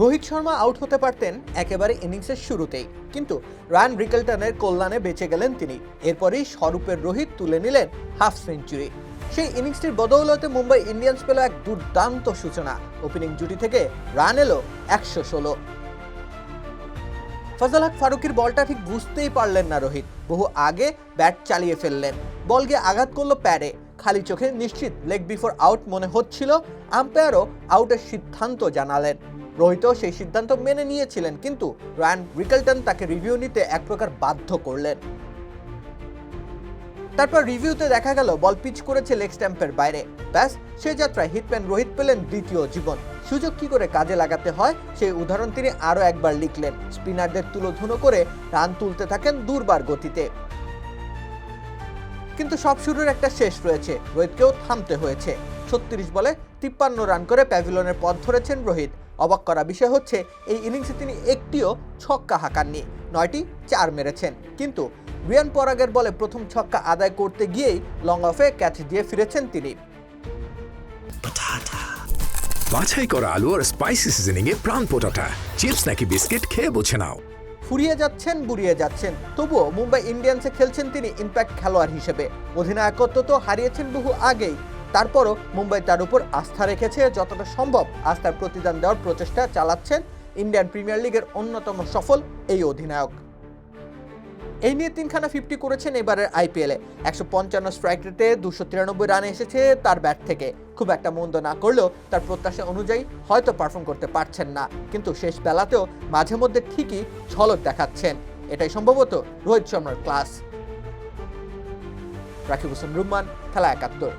Rohit Sharma out হতে পারতেন একেবারে ইনিংসের শুরুতেই। কিন্তু রায়ান রিকেলটনের কল্যাণে বেঁচে গেলেন তিনি। এরপরই স্বরূপের রোহিত তুলে নিলেন হাফ সেঞ্চুরি। সেই ইনিংসটির বদৌলতে মুম্বাই ইন্ডিয়ান্স পেল এক দুর্দান্ত সূচনা। ওপেনিং জুটি থেকে রান এলো একশো ষোলো। ফজল হক ফারুকের বলটা ঠিক বুঝতেই পারলেন না রোহিত। বহু আগে ব্যাট চালিয়ে ফেললেন। বল গিয়ে আঘাত করল প্যাডে। খালি চোখে নিশ্চিত লেগ বিফোর আউট মনে হচ্ছিল। আম্পায়ারও আউটের সিদ্ধান্ত জানালেন। রোহিতও সেই সিদ্ধান্ত মেনে নিয়েছিলেন, কিন্তু রায়ান রিকেলটন তাকে রিভিউ নিতে এক প্রকার বাধ্য করলেন। তারপর রিভিউতে দেখা গেল, বল পিচ করেছে লেগ স্ট্যাম্পের বাইরে। ব্যাস সে যাত্রায় হিটম্যান রোহিত পেলেন দ্বিতীয় জীবন। সুযোগ কি করে কাজে লাগাতে হয়, সেই উদাহরণ তিনি আরও একবার লিখলেন। স্পিনারদের তুলোধুনো করে রান তুলতে থাকেন দুর্বার গতিতে। কিন্তু সব শুরুর একটা শেষ রয়েছে, রোহিতকেও থামতে হয়েছে। ছত্রিশ বলে তিপ্পান্ন রান করে প্যাভিলনের পথ ধরেছেন রোহিত। অবাক করা বিষয় হচ্ছে এই ইনিংসে তিনি একটিও ছক্কা হাঁকাননি নয়টি চার মেরেছেন। কিন্তু রিয়ান পরাগের বলে প্রথম ছক্কা আদায় করতে গিয়েই লং অফে ক্যাচ দিয়ে ফিরেছেন তিনি। বাছাই করা আলু আর স্পাইসি সিজনিং এ প্রাণ পোটাটা। চিপস নাকি বিস্কিট খেয়ে বুঝে নাও। ফুরিয়ে যাচ্ছেন বুড়িয়ে যাচ্ছেন। তবুও মুম্বাই ইন্ডিয়ান্সে খেলছেন তিনি ইম্প্যাক্ট খেলোয়াড় হিসেবে। অধিনায়কত্ব তো হারিয়েছেন বহু আগেই। তারপরও মুম্বাই তার উপর আস্থা রেখেছে যতটা সম্ভব। আস্থার প্রতিদান দেওয়ার প্রচেষ্টা চালাচ্ছেন ইন্ডিয়ান প্রিমিয়ার লিগের অন্যতম সফল এই অধিনায়ক। এই নিয়ে তিনখানা ফিফটি করেছেন এবারের আইপিএলে। একশো পঞ্চান্ন স্ট্রাইক রেটে দুশো তিরানব্বই রান এসেছে তার ব্যাট থেকে। খুব একটা মন্দ না করলেও তার প্রত্যাশা অনুযায়ী হয়তো পারফর্ম করতে পারছেন না। কিন্তু শেষ বেলাতেও মাঝে মধ্যে ঠিকই ঝলক দেখাচ্ছেন। এটাই সম্ভবত রোহিত শর্মার ক্লাস। রাকিব হোসেন রুম্মান খেলা একাত্তর।